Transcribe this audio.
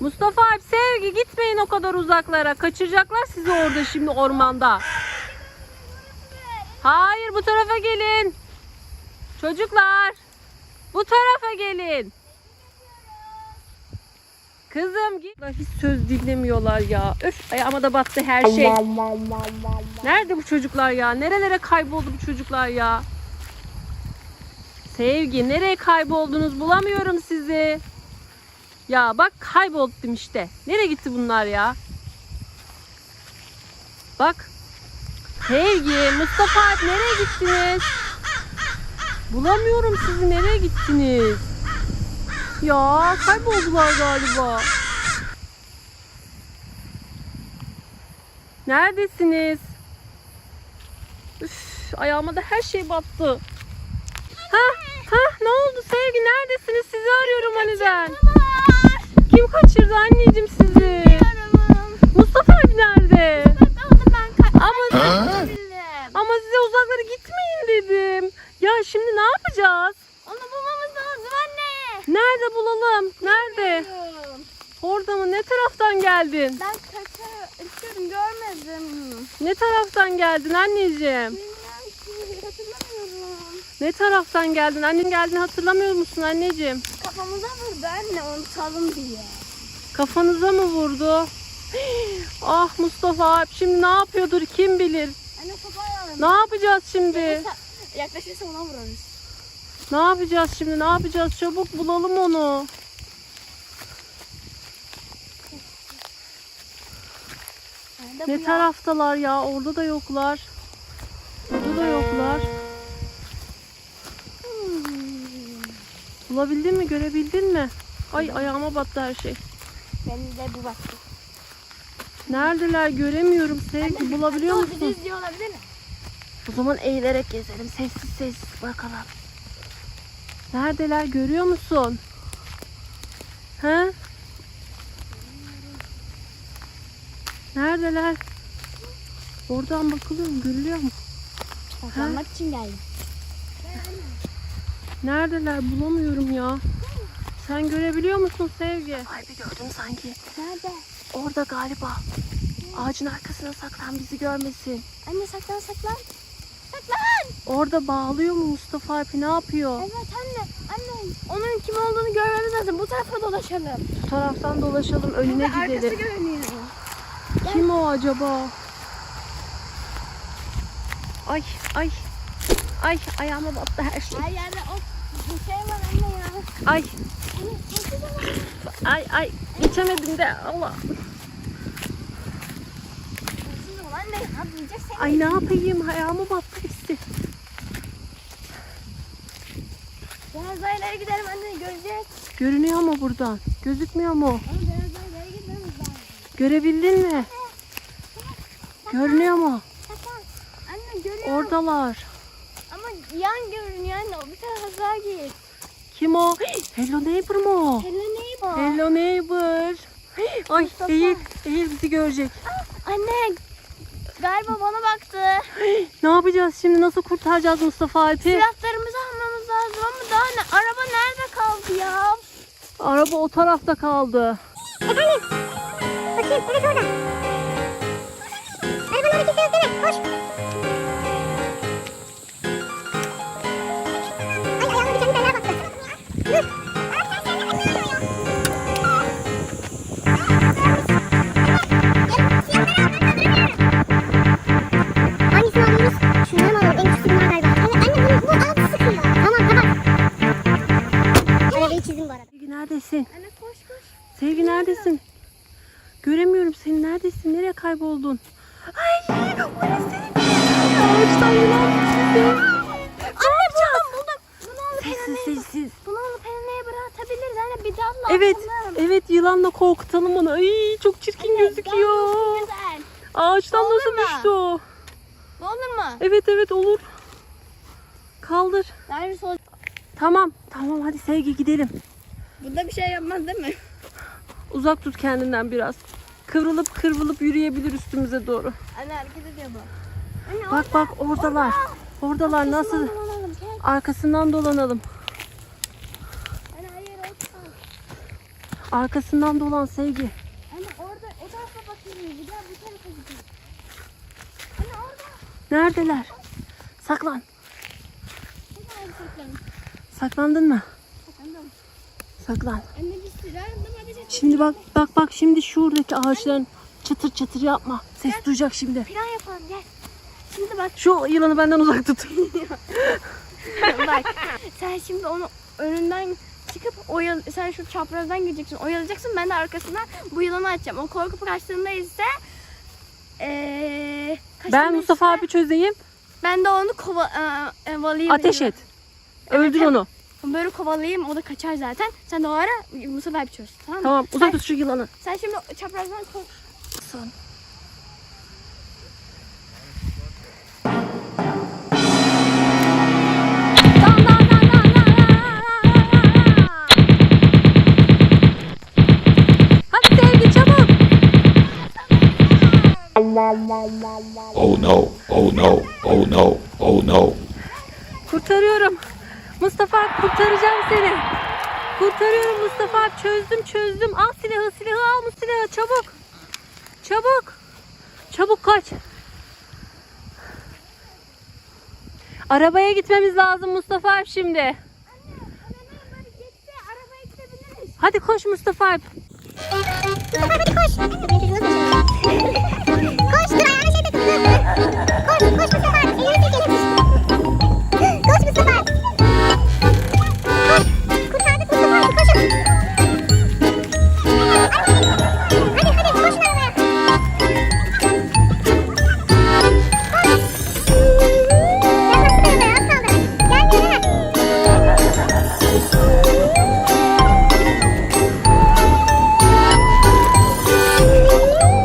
Mustafa abi Sevgi gitmeyin o kadar uzaklara. Kaçıracaklar sizi orada şimdi ormanda. Hayır bu tarafa gelin. Çocuklar. Bu tarafa gelin. Kızım git. Hiç söz dinlemiyorlar ya. Öf ayağıma da battı her şey. Nerede bu çocuklar ya? Nerelere kayboldu bu çocuklar ya? Sevgi nereye kayboldunuz? Bulamıyorum sizi. Ya bak kayboldum işte. Nereye gitti bunlar ya? Bak. Sevgi, Mustafa nereye gittiniz? Bulamıyorum sizi. Nereye gittiniz? Ya kayboldular galiba. Neredesiniz? Üf, ayağıma da her şey battı. Ha, ha, ne oldu Sevgi? Neredesiniz? Sizi arıyorum ben. Kim kaçırdı anneciğim sizi? Mustafa abi nerede? Ama ama size uzaklara gitmeyin dedim. Ya şimdi ne yapacağız? Onu bulmamız lazım anne. Nerede bulalım? Nerede? Orada mı? Ne taraftan geldin? Ben kaçıyorum görmedim. Ne taraftan geldin anneciğim? Bilmiyorum ki hatırlamıyorum. Ne taraftan geldin? Annen geldiğini hatırlamıyor musun anneciğim? Kafamıza vurdu anne unutalım diye. Kafanıza mı vurdu? Ah Mustafa abi şimdi ne yapıyordur kim bilir? Anne sopa ayarladım. Ne yapacağız şimdi? Yaklaşırsa ona vurarız. Ne yapacağız şimdi? Ne yapacağız? Çabuk bulalım onu. Ne taraftalar ya? Orada da yoklar. Bulabildin mi? Görebildin mi? Ay ayağıma battı her şey. Benim de bu baktı. Neredeler? Göremiyorum. Sevgi bulabiliyor musun? düz diyor olabilir mi? O zaman eğilerek gezelim. Sessiz sessiz bakalım. Neredeler? Görüyor musun? He? Neredeler? Oradan bakılıyorum. Görülüyor mu? Saklanmak için geldim. Neredeler? Bulamıyorum ya. Sen görebiliyor musun Sevgi? Ay bir gördüm sanki. Nerede? Orada galiba. Ağacın arkasına saklan bizi görmesin. Anne saklan saklan. Saklan. Orada bağlıyor mu Mustafa Alpi? Ne yapıyor? Evet anne. Anne. Onun kim olduğunu görmemiz lazım. Bu tarafa dolaşalım. Bu taraftan dolaşalım. Önüne Arkası gidelim. görünüyor. Kim o acaba? Ay ay. Ay ayağıma battı her şey. Her yerde o bir şey var anne ya. Ay ay ay. Geçemedim de Allah. Ay ne yapayım ayağıma battı hepsi. Biraz daha ileri gidelim anne görecek. Görünüyor mu buradan? Gözükmüyor mu? Biraz daha ileri lazım. Görebildin mi? Görünüyor mu? Anne görüyorum. Oradalar. Yan görünüyor anne. O bir tarafa daha git. Kim o? Hello neighbor mu? Hello neighbor. Hello neighbor. Ay Mustafa. eğil, eğil bizi görecek. Anne galiba bana baktı. Ne yapacağız şimdi? Nasıl kurtaracağız Mustafa Alp'i? Silahlarımızı almamız lazım ama daha ne? Araba nerede kaldı ya? Araba o tarafta kaldı. Efendim? Bakayım evet orada. Arabanın hareket etsene. Koş. Neredesin? Anne koş koş. Sevgi neredesin? Göremiyorum seni. Neredesin? Nereye kayboldun? Ay orası Ağaçtan yılan sizi. Sessiz. Bunu eline bırakabiliriz anne bir dalla Evet, atalım. evet yılanla korkutalım onu. Ay çok çirkin gözüküyor. Çok güzel. Ağaçtan Olur nasıl mu? düştü o? Olur mu? Evet evet olur. Kaldır. Nerede sol? Tamam, tamam hadi Sevgi gidelim. Burada bir şey yapmaz değil mi? Uzak tut kendinden biraz. Kıvrılıp kıvrılıp yürüyebilir üstümüze doğru. Anne hareket ediyor bu. Anne Bak bak oradalar. Oradalar nasıl? Arkasından dolanalım. Anne hayır o Arkasından dolan Sevgi. Anne orada o tarafa bakıyorum. Bir daha bu tarafa gidiyor. Anne orada. Neredeler? Saklan. Saklandın mı? Saklandım. Saklan. Anne bir. Şimdi bak bak bak şimdi şuradaki ağaçların çıtır çıtır yapma. Ses duyacak şimdi. Plan yapalım gel. Şimdi bak Şu yılanı benden uzak tut. bak. Sen şimdi onu önünden çıkıp oyal sen şu çaprazdan gideceksin. Oyalayacaksın. Ben de arkasından bu yılanı açacağım. O korkup kaçtığında ise eee Ben Mustafa abi çözeyim. ben de onu kova eee, kovalayayım. Ateş et. Öldür onu. Böyle kovalayayım o da kaçar zaten. Sen de o ara Mustafa abi çöz. Tamam mı? Tamam uzak tut şu yılanı. Sen şimdi çaprazdan ko- Oh no, oh no, oh no, oh no. Kurtarıyorum. Mustafa kurtaracağım seni. Kurtarıyorum Mustafa. Çözdüm çözdüm. Al silahı silahı al bu silahı çabuk. Çabuk. Çabuk kaç. Arabaya gitmemiz lazım Mustafa şimdi. Hadi koş Mustafa. Hadi koş. こいこいこいこい